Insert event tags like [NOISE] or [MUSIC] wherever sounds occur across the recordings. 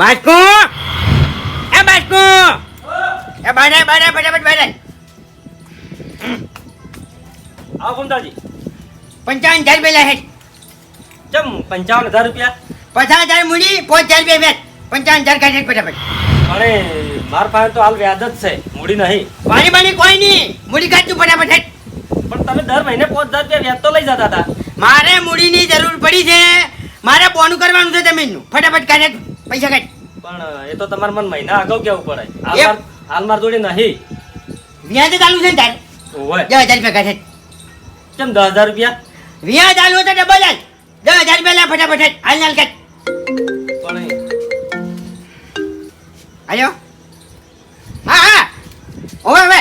બાસ્કુ એ બાસ્કુ એ બારે બારે ફટાફટ બારે આવો ફૂમતાજી પંચાવન હજાર રૂપિયા હેઠ ચમ પંચાવન હજાર રૂપિયા? પચાસ હજાર મૂડી પાંચ હજાર રૂપિયા વ્યાજ પંચાવન હજાર કાઢે ફટાફટ. અરે માર પાસે તો હાલ વ્યાજ જ છે મૂડી નહીં. મારી બાણી કોઈ નહીં. મૂડી કાઢ ફટાફટ પણ તમે દર મહિને પાંચ હજાર રૂપિયા વ્યાજ તો લઈ જતા હતા. મારે મૂડીની જરૂર પડી છે. મારે બોનું કરવાનું છે જમીનનું. ફટાફટ કાઢે પૈસા કાઢ. પણ એ તો તમારે મને મહિના અગાઉ કેવું પડે હાલ. માર- જોડે નહીં. વ્યાજ ચાલુ છે ને તારે? ઓય દસ હજાર રૂપિયા કાઢે. કેમ દસ હજાર રૂપિયા? વ્યાજ ચાલુ તો ડબલ જ. દસ હજાર રૂપિયા લે ફટાફટ. હાલ હાલ કાઢ. પણ આયો હા હા. ઓવે ઓવે.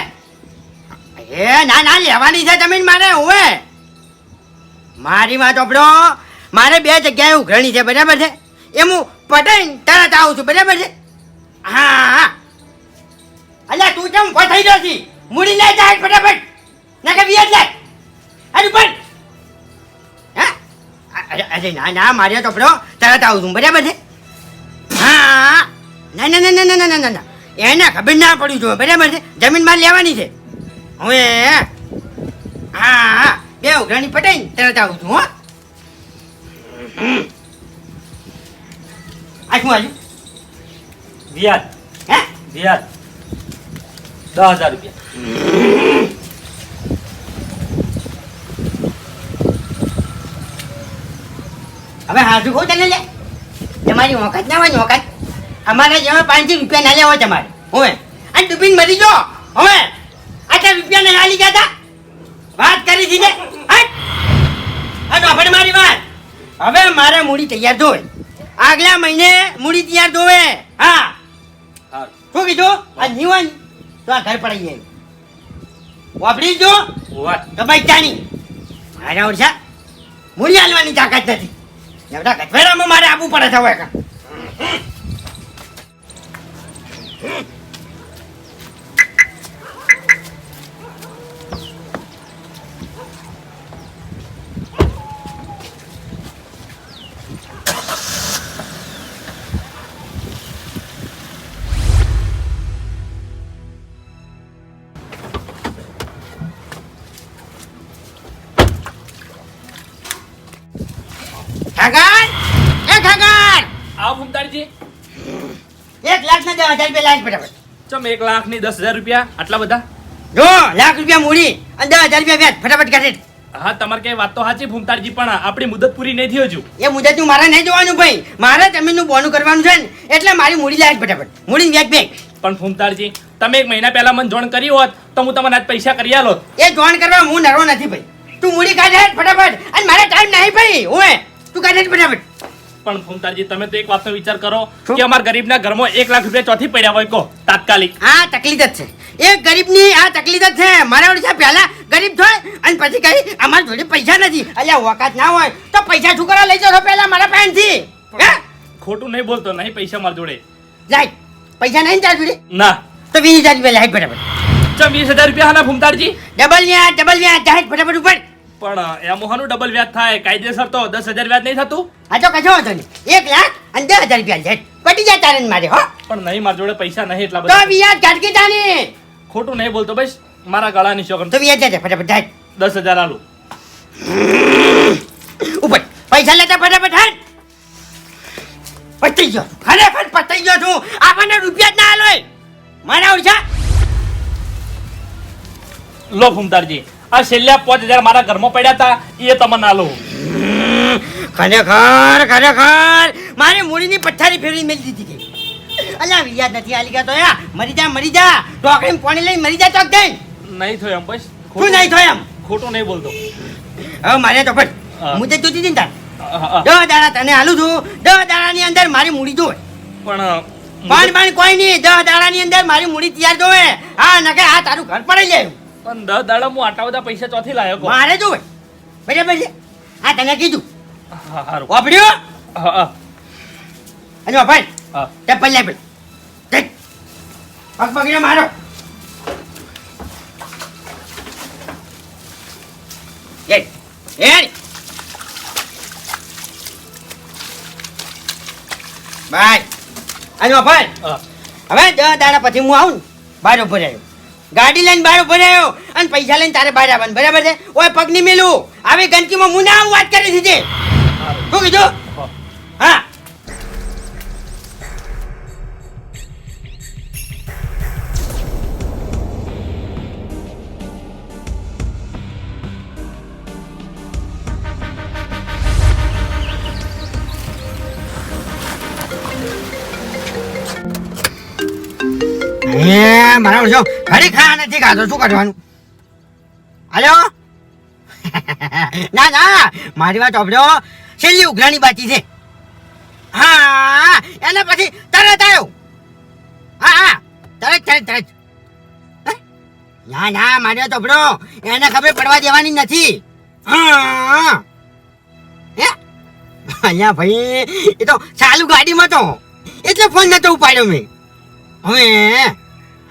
એ ના ના લેવાની છે જમીન મારે ઓવે. મારી વાત આપણો મારે બે જગ્યાએ ઉઘરણી છે બરાબર છે? એ હું પટાઈને તરત આવું છું, બરાબર છે? હા હા. અલ્યા, તું કેમ પથાઈ ગયો છી? મૂડી લઈ જાય ફટાફટ. ના કે બીજ લે અરે પણ અરે ના ના માર્યો તો પડો તરત આવું છું, બરાબર છે? હા ના ના ના ના ના ના ના ના. એને ખબર ના પડ્યું જોઈએ બરાબર છે? જમીન માર લેવાની છે. હવે, હા હા. બે ઉઘરાણી પટાઈને તરત આવું છું, હો. આ શું આજુ વ્યાજ. હે? વ્યાજ. દસ હજાર રૂપિયા. હવે હાજુ કહું તને લે. તમારી વખત ના હોય વખત અમારા જેવા પાંચસો રૂપિયા ના લેવા તમારે. હવે. આ ડૂબીને મરી જો હવે. આટલા રૂપિયા ને લાલી ગયા હતા વાત કરી દીધે. હા તો આપણે મારી વાત. હવે મારે મૂડી તૈયાર જોવે આગલા મહિને મૂડી તૈયાર જોવે હા. શું કીધું? આ જીવન. તો આ ઘર પડી જાય. વાપરી જો દબાઈ જાણી મારા ઓરસા મૂડી હાલવાની તાકાત નથી. એવડા કચવેરામાં મારે આવવું પડે છે હવે હજાર રૂપિયા ચમ એક લાખની દસ હજાર રૂપિયા? આટલા બધા? જો લાખ રૂપિયા મૂડી અને દસ હજાર રૂપિયા વ્યાજ. ફટાફટ કાઢે. હા તમારે કઈ વાત તો સાચી ફૂમતાળજી પણ આપણી મુદત પૂરી નહીં થઈ હજુ. એ મુદતનું મારે નહીં જોવાનું ભાઈ. મારે જમીનનું બોનું કરવાનું છે ને એટલે મારી મૂડી લાયક ફટાફટ. મૂડી વ્યાજ બે પણ ફૂમતાળજી તમે એક મહિના પહેલા મને જોણ કરી હોત તો હું તમને આજ પૈસા કરી આલો એ જોણ કરવા હું નરો નથી ભાઈ. તું મૂડી કાઢે ફટાફટ. અને મારે ટાઈમ નહીં ભાઈ હું તું કાઢે ફટાફટ. પણ ભૂમતાજી તમે તો એક વાતનો વિચાર કરો કે અમારા ગરીબના ઘરમાં એક લાખ રૂપિયા ચોથી પડ્યા હોય કો તાત્કાલિક. આ તકલીફ જ છે. એ ગરીબની આ તકલીફ જ છે. મારા ઓળખા પહેલા ગરીબ થાય અને પછી કઈ અમારા જોડે પૈસા નથી. અલ્યા વખત ના હોય તો પૈસા છોકરા લઈ જાઓ પહેલા મારા પાસેથી હે? ખોટું નહીં બોલતો નહીં પૈસા મારા જોડે. જાય. પૈસા નહીં તાર જોડે? ના. તો વીસ હજાર રૂપિયા લાઈ બરાબર ચમ વીસ હજાર રૂપિયા હાના ભૂમતાજી? ડબલ ન્યા ડબલ ન્યા જાહેર ફટાફટ ઉપર. પણ એમ મોહાનું ડબલ વ્યાજ થાય? કાયદેસર તો દસ હજાર વ્યાજ નહીં થતું? હા તો કશો વાંધો નહીં. એક લાખ અને દસ હજાર રૂપિયા લેટ પટી જાય તારે મારે હો? પણ નહીં મારા જોડે પૈસા નહીં એટલા તો બધા. વ્યાજ ઘટકી તાને. ખોટું નહીં બોલતો બસ. મારા ગળાની શોખ તો વ્યાજ જાય ફટાફટ જાય દસ હજાર આલું. ઉપર પૈસા લેતા ફટાફટ હાલ પતી ગયો. ખરેખર પતી ગયો છું. આપણને રૂપિયા જ ના આલો. મારા ઓળખા લો ફૂમતારજી આ છેલ્લા પાંચ હજાર મારા ઘરમાં પડ્યા હતા એ તમને લો ખરેખર ખરેખર મારી મૂડીની પથ્થારી ફેરવી મેલી દીધી હતી અલ્યા યાદ નથી આલી ગયા તો યા મરી જા મરી જા. ટોકરી પાણી લઈને મરી જા ચોક જઈ નહીં થયો એમ બસ. શું નહીં થયો એમ? ખોટું નહીં બોલતો. હવે મારે તો પણ હું. તે જોતી હતી ને તાર. દસ દાડા તને હાલું છું. દસ દાડાની અંદર મારી મૂડી જોવે. પણ પાણી પાણી કોઈ નહીં. દસ દાડાની અંદર મારી મૂડી તૈયાર જોવે. હા નકે આ તારું ઘર પડી જાય પણ દસ દાડા હું આટલા બધા પૈસા ચોથી લાયો મારે જોવે બરાબર છે? આ તને કીધું. હા, હા, અને વાપર હા. તે પલ્લે પડ પગ પકડીને મારો. એ એ બાય. અને ભાઈ. હવે દસ દાડા પછી હું આવું બાર ઉપર આવ્યો ગાડી લઈને બહાર ઊભો રહ્યો અને પૈસા લઈને તારે બહાર આવવાનું. બરાબર છે? ઓય પગની મેલું. આવી ગંદકીમાં હું ના આવું વાત કરી દીધી. શું કીધું? હા. મારા ઓછો ઘડી ખાવા નથી ખાતો, શું કરવાનું હાલો? ના ના, મારી વાત સાંભળો. છેલ્લી ઉઘરાણી બાકી છે. હા, એના પછી તરત આવ્યો હા હા, તરત તરત તરત? ના ના, મારી વાત સાંભળો. એને ખબર પડવા દેવાની નથી. હા. હે? અહીંયા ભાઈ, એ તો ચાલુ ગાડીમાં તો. એટલે ફોન નતો ઉપાડ્યો મેં. હવે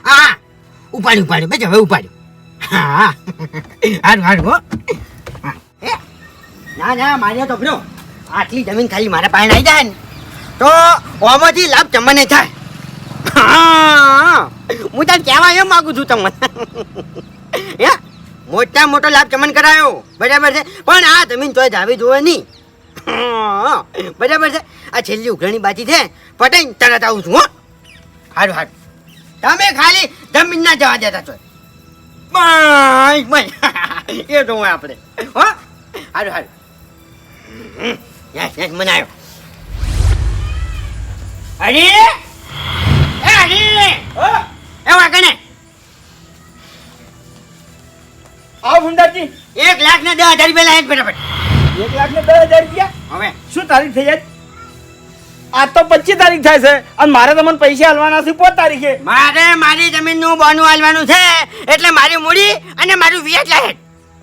હા. ઉપાડ્યું ઉપાડ્યું. બેજો હવે ઉપાડ્યું. હા. હારું હારું હો. એ, ના ના મારે તો ભરો આટલી જમીન ખાલી મારા પાસે આવી જાય ને તો ઓમાંથી લાભ તમને થાય. હા. તને કહેવા એમ માગું છું તમને. હે? મોટા મોટો લાભ ચમન કરાયો. બરાબર છે? પણ આ જમીન તોય જાવી જોવે નહીં. બરાબર છે? આ છેલ્લી ઉઘરણી બાજી છે પટેલ તરત આવું છું હો. હારું હારું. તમે ખાલી જમીન ના જવા દેતા છો [LAUGHS] એ તો હોય આપણે હો? હારું હારું. યસ યસ મનાયો અરે! એ હરી એ વાગણે આવ હુંડાજી એક લાખ ને દસ હજાર રૂપિયા લાયા ફટાફટ. એક લાખ ને દસ હજાર રૂપિયા? હવે. શું તારીખ થઈ જાય આજ તો પચીસ તારીખ થાય છે. અને મારે તમને પૈસા હાલવાના છે. પોત તારીખે. મારે મારી જમીનનું બોનું હાલવાનું છે. એટલે મારી મૂડી અને મારું વ્યાજ લાયક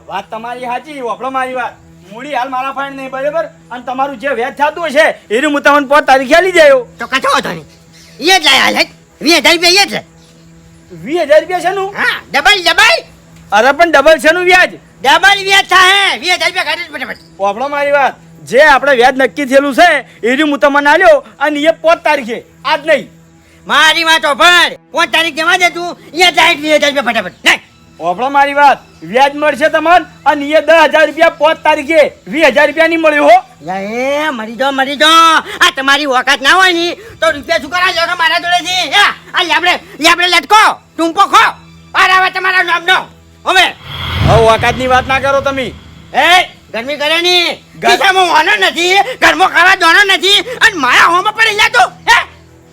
વાત તમારી સાચી વાપરો મારી વાત. મૂડી હાલ મારા ફાઈન નહીં બરાબર? અને તમારું જે વ્યાજ થતું હશે એનું હું તમને પોત તારીખે લઈ જાયો તો કશો વાંધો નહીં. એ જ લાયા હાલ વીસ હજાર રૂપિયા એ જ છે વીસ હજાર રૂપિયા છે નું હા ડબલ ડબલ. અરે પણ ડબલ છે નું વ્યાજ. ડબલ વ્યાજ થાય વીસ હજાર રૂપિયા કાઢી ફટાફટ. વાપરો મારી વાત. જે આપણે વ્યાજ નક્કી થયેલું છે એની હું તમને આલ્યો અને એ પોત તારીખે. આજ નહીં. મારી વાત ઓફર પાંચ તારીખ જવા દે તું. એ જાય વીસ હજાર રૂપિયા ફટાફટ. નહીં. વાપરો મારી વાત. વ્યાજ મળશે તમને અને એ દસ હજાર રૂપિયા પોત તારીખે. વીસ હજાર રૂપિયા નહીં મળ્યો હો. એ મરી જો મરી જો આ તમારી ઓકાત ના હોયની તો રૂપિયા શું કરા લોકો મારા જોડેથી હે આ લેબડે લેબડે લટકો. ટૂંપો ખો. પાર આવે તમારા નામનો. હવે. હવે વાકાતની વાત ના કરો તમે. એ ગરમી કરે ની ગરમો ખિસ્સામાં નથી ગરમો ખાવા દોનો નથી અને મારા હોમાં પડી જા તું હે?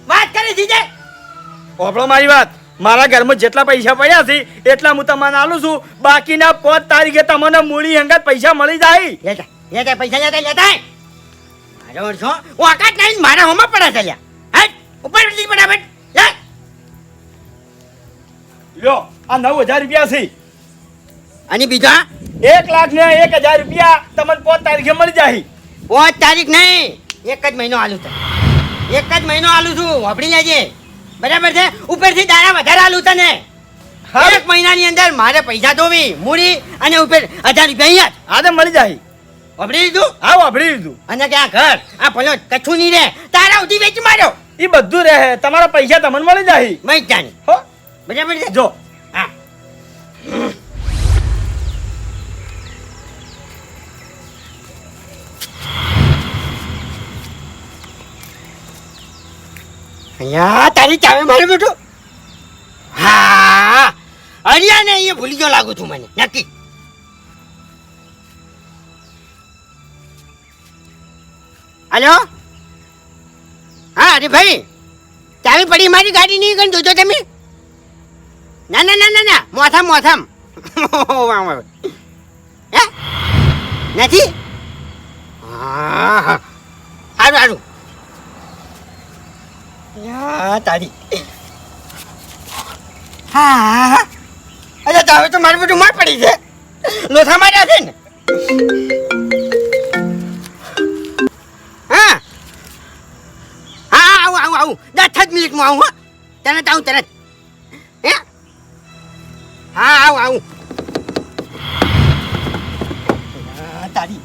વાત કરી દીજે વાપરો મારી વાત. મારા ઘરમાં જેટલા પૈસા પડ્યા છે એટલા હું તમને આલું છું. બાકીના પોત તારીખે તમને મૂડી અંગત પૈસા મળી જાય. લેતા લેતા પૈસા લેતા લેતા. મારો વર્ષો ઓકાત નહીં મારા હોમાં પડ્યા ચાલ્યા હે? ઉપર લીધી લે. લ્યો આ નવ હજાર રૂપિયા છે. અને બીજા? એક લાખ ને એક હજાર રૂપિયા તમને પોત તારીખે મળી જાય. પાંચ તારીખ નહીં એક જ મહિનો આલું તને. એક જ મહિનો આલું છું વાપરી લેજે. બરાબર છે? ઉપરથી દાડા વધારે આલું તને. એક મહિનાની અંદર મારે પૈસા ધોવી મૂડી અને ઉપર હજાર રૂપિયા અહીંયા હા તો મળી જાય. વાપરી લીધું? હા વાપરી લીધું. અને કે આ ઘર આ પલો કચ્છું નહીં રે તારા ઉધી વેચી માર્યો. એ બધું રહે. તમારા પૈસા તમને મળી જાય. જાણી હો. બરાબર છે? જો. અહીંયા તારી ચાવે મારું બેટું હા અરિયા ને અહીંયા ભૂલી ગયો લાગુ છું મને. નક્કી. હલો? હા અરે ભાઈ ચાવી પડી મારી ગાડી નહીં ગઈ જોજો તમે. ના ના ના ના ના, મોથામ મોથામ. હે? નથી? હા હા. સારું સારું યા તારી હા અરે તો હવે તો મારું બધું માર પડી છે લોથા માર્યા છે ને હા હા આવું આવું આવું દસ જ મિનિટમાં આવું હો તરત આવું તરત હે હા આવું આવું તારી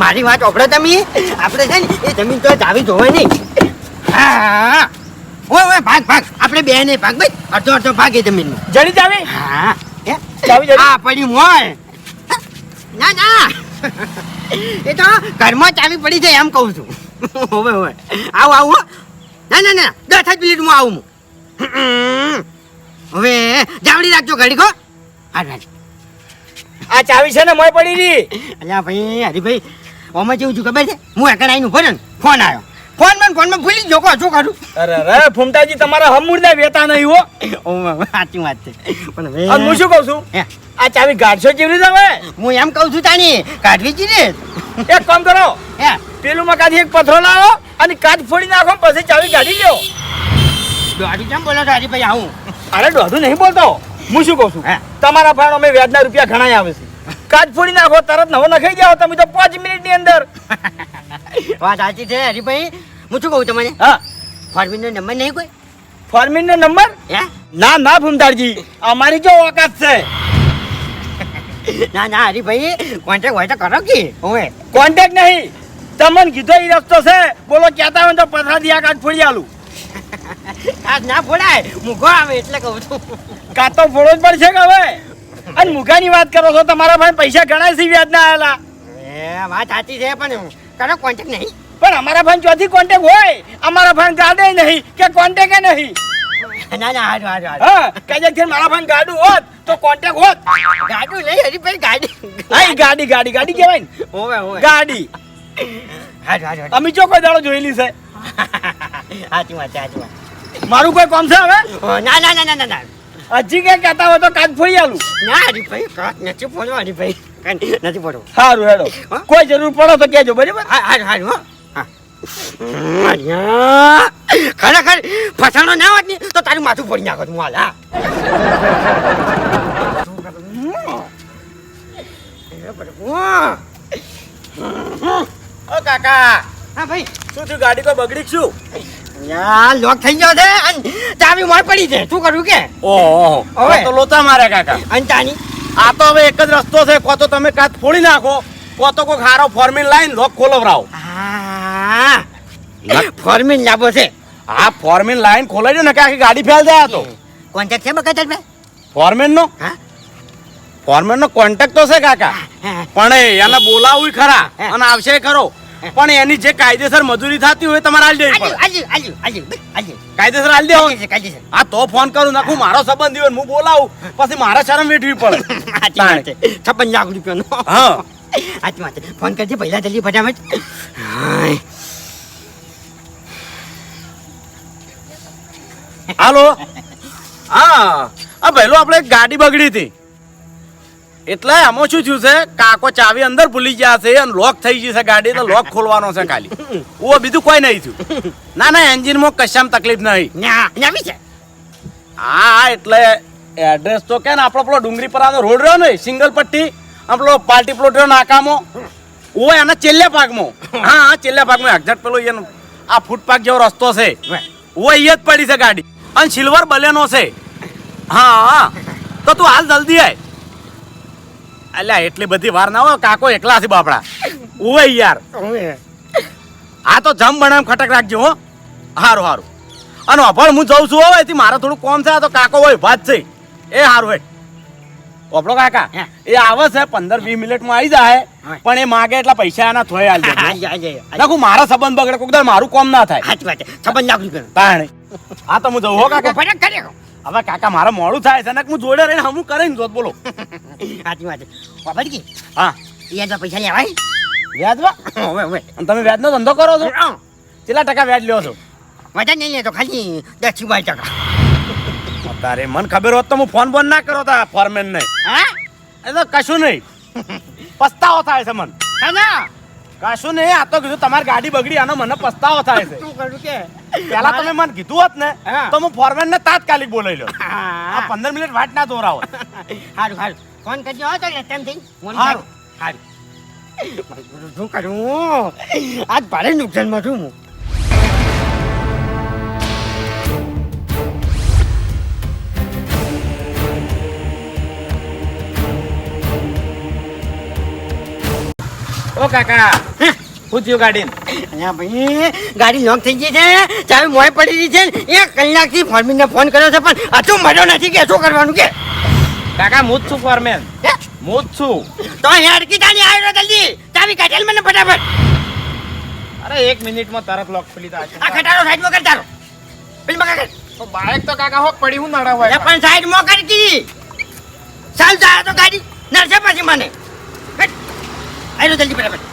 મારી વાત ઓપડો તમે. આપણે છે ને એ જમીન તો જાવી જોવે નહીં. હા. ઓય ઓય ભાગ ભાગ. આપણે બે ને ભાગ ભાઈ. અડધો અડધો ભાગ એ જમીન જડી ચાવી હા. હે? ચાવી જડી? હા પડી મોય ના ના. એ તો ઘરમાં ચાવી પડી છે એમ કહું છું. હવે હવે આવું આવું હો. ના ના ના. દસ જ મિનિટમાં આવું હું. હવે જાવડી રાખજો ઘડી કો હાર હાર આ ચાવી છે ને મોય પડી રહી. અલ્યા ભાઈ હરીભાઈ ઓમાં જેવું છું ખબર છે? હું એકડ આવીને ઊભો ને ફોન આવ્યો. ફોનમાં ફોનમાં ભૂલી જ શું કરું? અરે અરે ફૂમતાજી તમારા હમુરદા વેતા નહીં હો. સાચી વાત છે. પણ હવે હું શું કહું છું? આ ચાવી ગાઢશો કેવી તમે હું એમ કહું છું તાણી કાઢવી જ ને. એક કામ કરો. હે. પેલું મકાથી એક પથરો લાવો અને કાચ ફોડી નાખો પછી ચાવી કાઢી લ્યો. દોડી કેમ બોલો છો હરીભાઈ આવું? અરે દોઢું નહીં બોલતો. હું શું કહું છું. તમારા ભાણ અમે વ્યાજના રૂપિયા ઘણા આવે છે. કાચ ફોડી નાખો તરત નવો નખાઈ જાઓ તમે તો પાંચ મિનિટની અંદર. વાત સાચી છે હરીભાઈ. હું શું કહું તમને? હા. ફોર્મિનનો નંબર નહીં કોઈ? ફોર્મિન નો નંબર ના ના ભૂમદારજી અમારી જો ઓકાત છે. ના ના હરીભાઈ. કોન્ટેક્ટ હોય તો કરો કે. ઓવે કોન્ટેક્ટ નહીં. તમને કીધો એ રસ્તો છે. બોલો કહેતા હોય તો પથરા દિયા કાચ ફોડી આલું. આજ ના ફોડાય મૂકો આવે એટલે કહું છું. કાં તો ફોડો જ પડશે કે હવે? અને મુગાની વાત કરો છો તમારા ભાઈ પૈસા ઘણા સી વ્યાજ ના આવેલા. એ વાત સાચી છે પણ કરો કોન્ટેક નહીં. પણ અમારા ભાઈ ચોથી કોન્ટેક હોય અમારા ભાઈ ગાડે નહીં કે કોન્ટેક્ટ નહીં. ના ના હારું હારું હારું. હા કાજે ઘેર મારા ભાઈ ગાડું હોત તો કોન્ટેક હોત. ગાડું નહીં પછી ગાડી. હા ગાડી ગાડી ગાડી કહેવાય ને. હોવે હોવે. ગાડી. હારું હારું અમે ચોકો દાડો જોયેલી છે. સાચી વાત સાચી વાત. મારું કોઈ કામ છે હવે? ના ના ના ના ના. હજી કે કહેતા હોય તો કાચ ફોડી આલું. ના હરીભાઈ કાંઈ નથી ફોડવા હરીભાઈ નથી ફોડવું. સારું હેડો? કોઈ જરૂર પડો તો કહેજો બરાબર? હા હારું હો ખરેખર ફસાણો ના હોત ને તો તારું માથું ફોડી નાખો હું હાલ હા. ઓ કાકા. હા ભાઈ. શું થયું? ગાડી કોઈ બગડી છું શું? યા લોક થઈ ગયો છે. અન ચાવી મોર પડી છે. શું કરું કે? ઓહો હવે? તો લોચા મારે કાકા. અન ચાની? આ તો હવે એક જ રસ્તો છે. કો તો તમે કાચ ફોડી નાખો. કો તો ખારો ફોર્મિન લાઈન લોક ખોલવરાવો. હા. ફોર્મિન લાભો છે. આ ફોર્મિન લાઈન ખોલાઈ ને કે ગાડી ફેલ જાય તો. કોન્ટેક્ટ છે બકા તાર ફોર્મેન નો હા. ફોર્મેન નો કોન્ટેક્ટ તો છે કાકા. પણ એને બોલાવું ખરા. અને આવશે ખરો. પણ એની જે કાયદેસર મજૂરી થતી હોય તમારે આલી દેવી પડે. કાયદેસર આલી દેવો. આ તો ફોન કરું નાખું મારો સંબંધી હોય હું બોલાવું પછી મારે શરમ વેઠવી પડે. [LAUGHS] છપ્પન લાખ રૂપિયાનો. હા. છે. ફોન કરજે પહેલા જલ્દી ફટાફટ. હાલો. હા. આ પહેલો આપણે ગાડી બગડી હતી. એટલે આમાં શું થયું છે? કાકો ચાવી અંદર ભૂલી ગયા છે અને લોક થઈ ગઈ છે ગાડી તો લોક ખોલવાનો છે ખાલી. ઓ બીજું કોઈ નહીં થયું. ના ના એન્જિનમાં કશામાં તકલીફ નહીં. હા એટલે એડ્રેસ તો કે ને આપણો પેલો ડુંગરી પર રોડ રહ્યો ને સિંગલ પટ્ટી આપણો પાર્ટી પ્લોટ રહ્યો નાકામો. ઓ એના છેલ્લા ભાગમાં. હા હા છેલ્લા ભાગમાં. એક્ઝેક્ટ પેલો એનો આ ફૂટપાથ જેવો રસ્તો છે. ઓ અહીંયા જ પડી છે ગાડી. અને સિલ્વર બલેનો છે. હા હા. તો તું હાલ જલ્દી આય. અલ્યા એટલી બધી વાર ના હોય કાકો એકલા છે બાપડા. ઓય યાર. આ તો જમ બનામ ખટક રાખજો હો. હારું હારું. અને અભણ હું જઉં છું હવે એથી મારે થોડું કોમ છે આ તો કાકો હોય ભાત છે. એ હારું હે. ઓપડો કાકા એ આવે છે પંદર વીસ મિનિટમાં આવી જાય હા. પણ એ માગે એટલા પૈસા એના થોય આલ. નાખું મારા સંબંધ બગડે કોક મારું કોમ ના થાય. સાચી વાત છે. છપ્પન તાણે. હા તો હું જઉં હો કાકા. નાખો. હવે કાકા મારે મોડું થાય છે હું જોડે રહીને હમું કરીને જોત બોલો. સાચી વાત વાપર કી હા. વ્યાજમાં પૈસા લેવાય વ્યાજમાં? હવે હવે. તમે વ્યાજનો ધંધો કરો છો? હા. કેટલા ટકા વ્યાજ લ્યો છો? વધારે નહીં લેતો ખાલી દસ બાર ટકા. તારે મને ખબર હોત તો હું ફોન બોન ના કરો તા ફોરમેન ને હા? એ તો કશું નહીં. પસ્તાવો થાય છે મને. ખાના કશું નહીં આ તો કીધું તમારી ગાડી બગડી આનો મને પસ્તાવો થાય છે. શું કર્યું કે? પેલા તમે મને કીધું હોત ને તો હું ફોરમેન ને તાત્કાલિક બોલાવી લો આ પંદર મિનિટ વાટ ના દોરાવો. સારું સારું ફોન કરજો હો ને તેમ થઈ સારું સારું શું કરું? આજ ભારે નુકસાનમાં છું હું. ઓ કાકા શું થયું ગાડી અહીંયા ભાઈ ગાડી લોક થઈ ગઈ છે ચાવી મોય પડી રહી છે. ને એક કલાકથી ફોર્મેનને ફોન કર્યો છે પણ હજુ મળ્યો નથી કે શું કરવાનું કે? કાકા હું જ છું ફોરમેન. હે? હું જ છું. તો અહીંયા અડકી તાની આવ્યો જલ્દી. ચાવી કાઢેલ મને ફટાફટ. અરે એક મિનિટમાં તરત લોક ખુલી આ ખટારો સાઈડમાં કર તારો. પેલી મકા કર. બાઈક તો કાકા હોક પડી હું નડા હોય પણ સાઈડમાં કર કી. ચાલ જા તો ગાડી નરસે પછી મને. આવ્યો જલ્દી ફટાફટ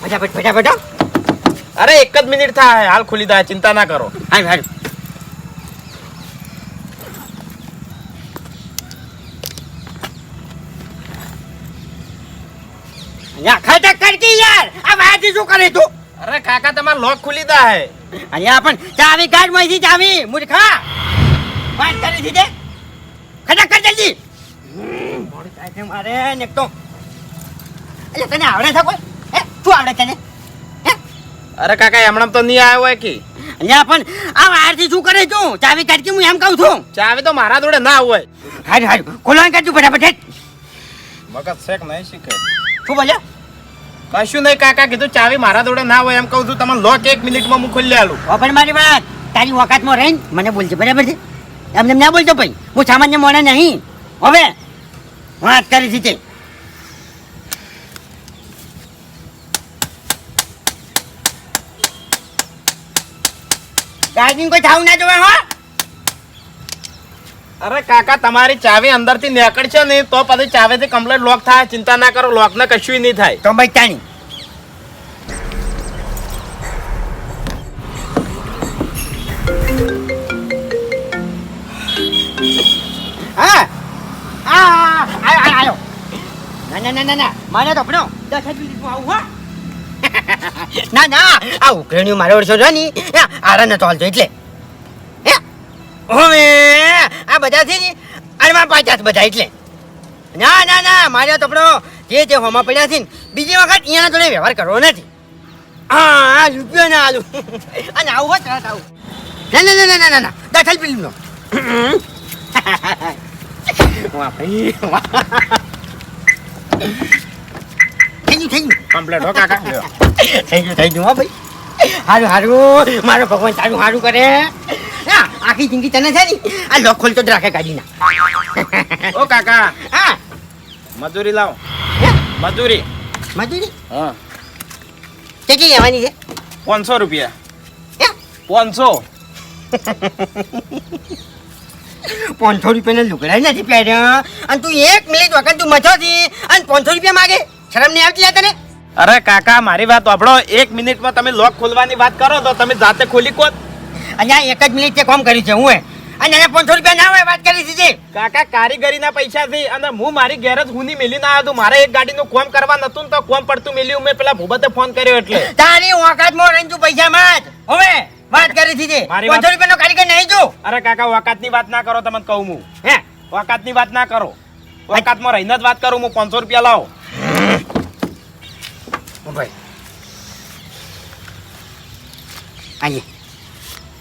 ફટાફટ ફટાફટ. અરે એક જ મિનિટ થાય હાલ ખુલી થાય ચિંતા ના કરો. હા હાલ અહીંયા ખટક કરતી યાર. આ વાજી શું કરે તું? અરે કાકા તમાર લોક ખુલી જાય. અહીંયા પણ ચાવી કાઢમાંથી ચાવી મૂર્ખા. વાત કરી દીધે? ખટક કર જલ્દી? મોડું થાય છે મારે ને તો અલ્યા તને આવડે છે કોઈ? હે? શું આવડે તને? હે? અરે કાકા હમણાં તો નહીં આવ્યો હોય કે અહીંયા પણ આ વારથી શું કરે તું? ચાવી કાઢ હું એમ કહું છું. ચાવી તો મારા જોડે ના હોય. હારું હારું. ખોલવાનું કાઢ ફટાફટ. મગજ શેક નહીં શીખે. શું બોલ્યા કશું નહીં કાકા કીધું ચાવી મારા જોડે ના હોય એમ કહું છું. તમે લોક એક મિનિટમાં હું ખોલી આલું. પણ મારી વાત. તારી વખતમાં રહીને મને બોલજે બરાબર છે? એમને એમ ના બોલતો ભાઈ. હું સામાન્ય મોણે નહીં. હવે વાત કરી છે તે. કોઈ થાવ ના જોવે હો? અરે કાકા તમારી ચાવી અંદરથી નીકળશે ને તો પછી ચાવેથી કમ્પ્લેટ લોક થાય. ચિંતા ના કરો લોક ને કશું નહીં થાય. તો ભાઈ તાણી. ના ના ના ના મારે તો આપણો દસ જ આવું, હો? [LAUGHS] ના ના. આ ઉઘરણીઓ મારે વર્ષો છે ની. આરા નતો હાલતો એટલે. હે હવે. આ બધા છે ને અરવા પાંચાસ બધા એટલે. ના ના ના. મારે તો આપણો જે જે હોમાં પડ્યા છે ને, બીજી વખત અહીંયાના જોડે વ્યવહાર કરવો નથી. હા રૂપિયો ના આલુ. [LAUGHS] અને આવું હોત રાત આવું. ના ના ના ના ના ના. દખલ ફિલ્મનો [LAUGHS] વાહ, ભાઈ, વાહ. થઈ ગયું કમ્પ્લીટ હો કાકા ગયું થઈ હો ભાઈ હારું હારું મારો ભગવાન તારું હારું કરે આખી જિંદગી તને છે ને આ લોક ખોલતો જ રાખે ગાડીના ઓ કાકા હા મજૂરી લાવ? મજૂરી મજૂરી હા કેટલી લેવાની છે પાંચસો રૂપિયા? પાંચસો પાંચસો રૂપિયાના લુગડા નથી પહેર્યા. અને તું એક મિનિટ વખત તું મથો છી અને પાંચસો રૂપિયા માગે. શરમ નહીં આવતી તને? અરે કાકા મારી વાત સાંભળો એક મિનિટમાં તમે લોક ખોલવાની વાત કરો તો તમે જાતે ખોલી કોત અહીંયા એક જ મિનિટ તે કામ કરી છે હું અને એને પાંચસો રૂપિયા ના હોય વાત કરી દીધી કાકા કારીગરીના પૈસાથી અને હું મારી ગેરેજ હુની મેલી ના આવ્યો મારે એક ગાડીનું કોમ કરવા નતું તો કોમ પડતું મેલ્યું. મેં પેલા ભૂબતે ફોન કર્યો એટલે. તારી ઓકાત મો તું પૈસા માંગ હવે. વાત કરી દીધી મારી વાત- પાંચસો રૂપિયાનો કારીગર નહીં જો. અરે કાકા વકાતની વાત ના કરો તમને કહું હું. હે? વકાતની વાત ના કરો. વકાતમાં રહીને જ વાત કરું હું પાંચસો રૂપિયા લાવો. ભાઈ. આઈએ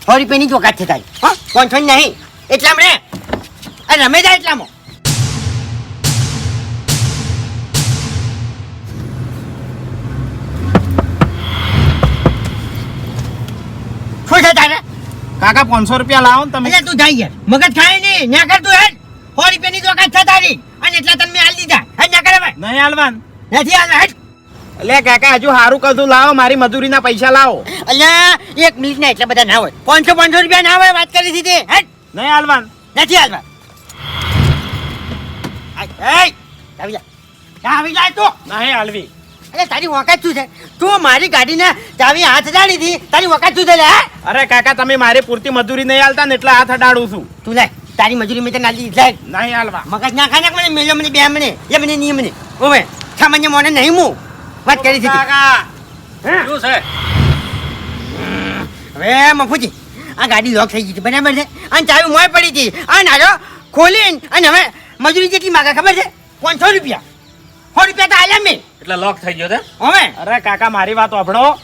સો રૂપિયાની જ ઓકાત છે તારી. હા પાંચસો ની નહીં. એટલામાં રે. અરે રમે જાય એટલામાં. શું છે તારે? કાકા પાંચસો રૂપિયા લાવો ને તમે. તું જાય યાર. મગજ ખાય નહીં. ન્યા કર તું હેડ. સો રૂપિયાની ઓકાત છે તારી અને એટલા તમે હાલ દીધા. હેડ ન્યા કરે ભાઈ. નહીં હાલવાન નથી હાલ હેડ. એટલે કાકા હજુ સારું કીધું લાવો મારી મજૂરીના પૈસા લાવો. અલ્યા એક મિનિટ ના એટલા બધા ના હોય. પાંચસો પાંચસો રૂપિયા ના હોય વાત કરી દીધી. હેડ. નહીં હાલવાન નથી હાલવાન આવી જા. આવી જાય તું. નહીં હાલવી અરે તારી વખત શું છે? તું મારી ગાડીને ચાવી હાથ અડાડી હતી તારી વખત શું છે લે? અરે કાકા તમે મારી પૂરતી મજૂરી નહીં હાલતા ને એટલે હાથ અડાડું છું. તું લે તારી મજૂરી મેં તને આલી લે. નહીં હાલવા. મગજ ના ખાને મને મેલો મને બે મને એ મને નહીં મને. ઓવે સામાન્ય મોને નહીં હું વાત કરી છે કાકા હે? શું છે? હવે મફુજી આ ગાડી લોક થઈ ગઈ છે બરાબર છે? અને ચાવી મોય પડી હતી. અને નારો ખોલીને અને હવે મજૂરી જેટલી માગે ખબર છે? પાંચસો રૂપિયા. સો રૂપિયા તો આલ્યા મેં. એટલે લોક થઈ ગયો તે? હવે. અરે કાકા મારી વાત સાંભળો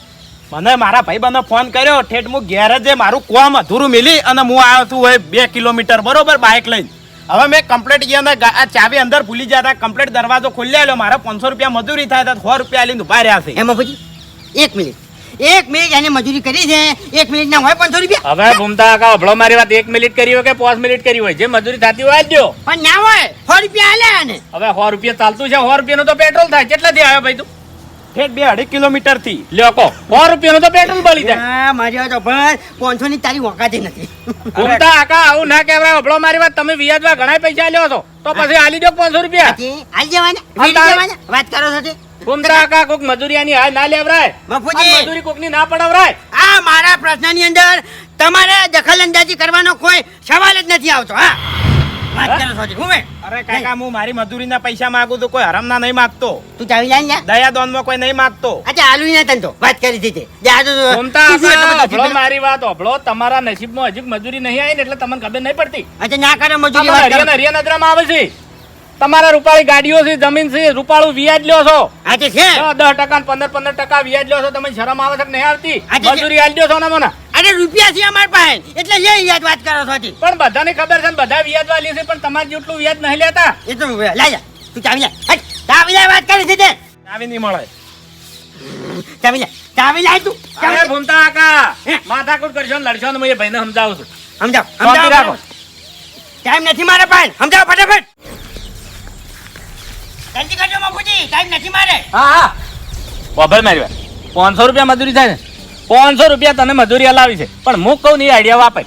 મને મારા ભાઈ ફોન કર્યો. ઠેઠ હું ગેરેજે મારું કોમ અધૂરું મિલી અને હું આવ્યો છું હોય બે કિલોમીટર બરોબર બાઇક લઈને. હવે મેં કમ્પ્લેટ ગયા આ ચાવી અંદર ભૂલી જતા કમ્પ્લેટ દરવાજો ખોલી આવ્યો મારે પાંચસો રૂપિયા મજૂરી થાય તો સો રૂપિયા લઈને ઊભા રહ્યા છે. એમ પછી એક મિનિટ. એક મિનિટ એને મજૂરી કરી છે. એક મિનિટ ના હોય પાંચસો રૂપિયા. હવે ભૂમતા કા અભળો મારી વાત. એક મિનિટ કરી હોય કે પાંચ મિનિટ કરી હોય? જે મજૂરી થતી હોય દો. પણ ના હોય. સો રૂપિયા આલ્યા આને. હવે સો રૂપિયા ચાલતું છે. સો રૂપિયાનું તો પેટ્રોલ થાય. કેટલાથી આવ્યો ભાઈ તું? ઠેઠ બે અઢી કિલોમીટરથી લ્યો કહો. સો રૂપિયાનું તો પેટ્રોલ બળી જાય. મારી વાત ભાઈ પાંચસો ની તારી વોકાતી નથી. ઘૂમતા આકા આવું ના કહેવાય. અભળો મારી વાત. તમે વ્યાજમાં ઘણા પૈસા લ્યો છો. તો પછી આલી દો પાંચસો રૂપિયા. આલી આલ જવાના વાત કરો છો તે ઘૂમતા કોક મજૂરિયાની હાય ના લેવરાય? બાપુજી. મજૂરી કોકની ના પડાવરાય? આ મારા પ્રશ્નની અંદર તમારે દખલ અંદાજી કરવાનો કોઈ સવાલ જ નથી આવતો હા? વાત હા? કરો છો તે. હું બે? અરે કાકા હું મારી મજૂરીના પૈસા માંગુ તો કોઈ હરામના નહીં માંગતો. તું ચાવી લાઈ જા. દયાદોનમાં કોઈ નહીં માંગતો. અચ્છા આલુ ના તન વાત કરી દીધી. મારી વાત અભળો તમારા નસીબમાં હજી મજૂરી નહીં આવી ને એટલે તમને ખબર નહીં પડતી. અચ્છા ના કરે મજૂરી હરિયાણા નજરામાં આવે છે. તમારા રૂપાળી ગાડીઓ છે જમીન છે રૂપાળું વ્યાજ લ્યો છો. આજે છે? દસ ટકા પંદર પંદર ટકા વ્યાજ લ્યો છો. તમે શરમ આવે છે નહીં આવતી? મજૂરી આલી દો છો ને મને. અરે રૂપિયા છે અમારી પાસે. એટલે લે વ્યાજ વાત કરો છો પણ બધાને ખબર છે બધા વ્યાજ વાલી છે પણ તમારે જેટલું વ્યાજ નહીં લેતા. એ તો લાઈ જા તું ચાવી લા. ચાવી લાય વાત કરી દીધી ચાવી નહીં મળે. ચાવી લા. ચાવી લાય તું. ચાવી. ભૂમતા કાકા માથાકૂટ કરશો ને લડશો ને હું એ ભાઈને સમજાવું છું. સમજાવ. સમજાવ ટાઈમ નથી મારે પાસે. સમજાવ ફટાફટ. જલ્દી કરજો બાપુજી ટાઈમ નથી મારે. હા હા. બબર મારી વાત પાંચસો રૂપિયા મજૂરી થાય ને. પાંચસો રૂપિયા તને મજૂરી હલાવી છે. પણ હું કહું ને એ આઈડિયા વાપર.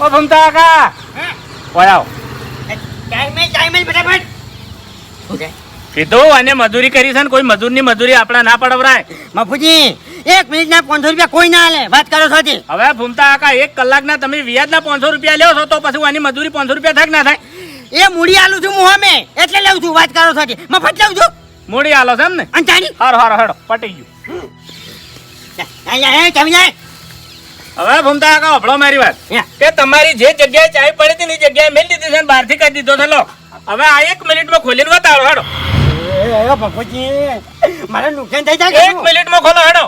ઓ ભૂમતા કાકા. ઓય આવો. ટાઈમે ટાઈમે ફટાફટ. શું કીધું અને મજૂરી કરી છે ને કોઈ મજૂરની મજૂરી આપણા ના પડવરાય. બાપુજી એક મિનિટ ના પાંચસો રૂપિયા કોઈ ના લે વાત કરો છો હવે ભૂમતા કાકા એક કલાકના તમે વ્યાજના પાંચસો રૂપિયા લ્યો છો તો પછી આની મજૂરી પાંચસો રૂપિયા થાય ના થાય. એ મૂડી આલું છું હું અમે. એટલે લઉં છું. વાત કરો છો. મફત લઉં છું. મૂડી આલો છે એમ ને? તારી હારો હારો હેડો પટી ગયું. હવે ભૂમતા કાકા અભળો મારી વાત. કે તમારી જે જગ્યાએ ચાવી પડી હતી ને એ જગ્યાએ મેળ દીધી છે ને બહારથી કરી દીધો છે લો. હવે આ એક મિનિટમાં ખોલીને બતાવો હેડો મારે નુકસાન થઈ જાય એક મિનિટમાં ખોલો હેડો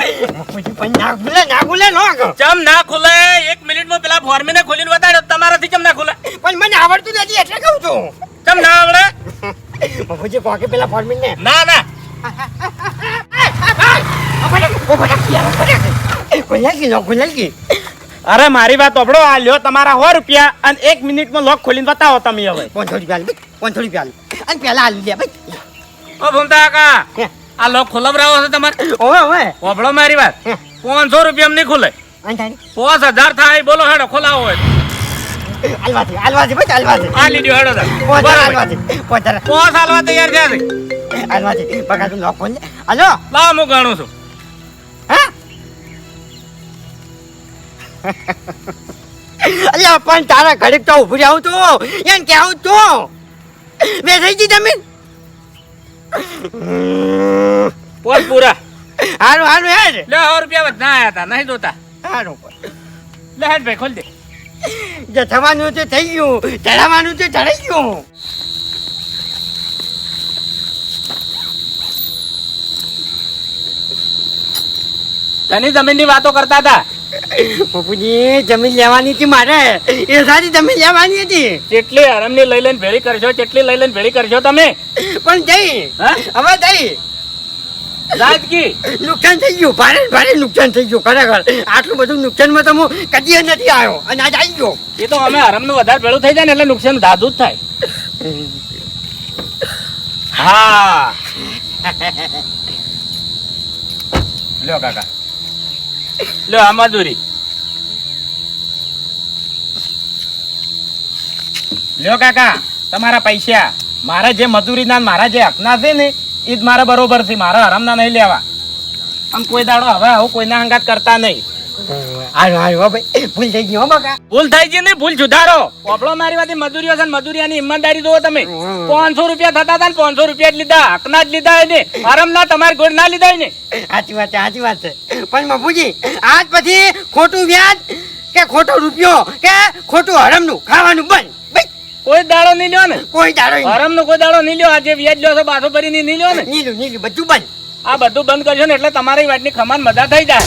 ના ખુલે ના ખુલે નો ચમ ના ખુલે એક મિનિટમાં પેલા ફોર્મીને ખોલીને બતાડો તમારાથી ચમ ના ખુલે પણ મને આવડતું નથી એટલે કહું છું. ચમ ના આવડે? બાપુજી કોકે પેલા ફોર્મિંગ ને ના. અરે મારી વાત ઓબળો આ લ્યો તમારા સો રૂપિયા અને એક મિનિટમાં લોક ખોલીને બતાવો તમે હવે. પાંચસો રૂપિયા પાંચસો રૂપિયા અને પેલા આલી લે ભાઈ. ઓ ભૂમતા કાકા. હે. આ લોક ખોલવરાવો છે તમારે? ઓવે ઓવે. ઓભળો મારી વાત. પાંચસો રૂપિયા નહીં ખુલે. પાંચ હજાર થાય બોલો હેડો ખોલાવો હોય આલવાથી આલવાથી ભાઈ આલવાથી આ લીધો હેડો બરાબર. આલવાથી પાંચ આલવા તૈયાર છે. આલવાથી બકા તું લોક ખોલ હાલો. લાવ હું ગણું છું. હા? અલ્યા પણ તારા ઘડીક તો ઉભરી આવું તું એમ કેવું તું વેચાઈ ગઈ જમીન? પોત પૂરા. હારું હારું હેડ. લે સો રૂપિયા વધના આયા હતા નહીં જોતા. હારું લે હેડ ભાઈ ખોલ દે. જે થવાનું તે થઈ ગયું. ચડાવવાનું તે ચડાઈ ગયું. તેની જમીનની વાતો કરતા હતા. બાપુજી જમીન લેવાની હતી મારે. એ સારી જમીન લેવાની હતી. જેટલી આરામની લઈ લઈને ભેળી કરશો કેટલી લઈ લઈને ભેળી કરશો તમે. પણ જઈ હવે જઈ. રાજકી. નુકસાન થઈ ગયું ભારે ભારે નુકસાન થઈ ગયું ખરેખર. આટલું બધું નુકસાનમાં તો હું કદી નથી આવ્યો અને આજ આવી ગયો. એ તો અમે આરામનું વધારે ભેળું થઈ જાય ને એટલે નુકસાન દાદુ જ થાય. હા. [LAUGHS] લ્યો કાકા. લ્યો આ મજૂરી લ્યો કાકા તમારા પૈસા. મારા જે મજૂરીના ને મારા જે હકના છે ને એ જ મારા બરોબર છે. મારા હરામના નહીં લેવા. આમ કોઈ દાડો હવે આવું કોઈના હંગાત કરતા નહીં. હારું હારું ભાઈ. ભૂલ થઈ ગઈ હો બકા ભૂલ થઈ ગઈ ને ભૂલ સુધારો પોપડો મારી વાત મજૂરીઓ છે ને ઈમાનદારી જોવો તમે. પાંચસો રૂપિયા થતા હતા ને પાંચસો રૂપિયા જ લીધા હકના જ લીધા એને. આરામ ના તમારે ગોળ ના લીધા ને સાચી વાત છે સાચી વાત છે. પણ બાપુજી આજ પછી ખોટું વ્યાજ કે ખોટો રૂપિયો કે ખોટું હરમનું ખાવાનું બંધ. કોઈ દાડો નહીં લ્યો ને. કોઈ દાડો હરમ નો કોઈ દાડો નહીં લ્યો આજે વ્યાજ લ્યો છો બાસો ભરીને નહીં લ્યો ને. નીલું નીલું બધું બંધ. આ બધું બંધ કરશો ને એટલે તમારી વાતની ખમાન મજા થઈ જાય.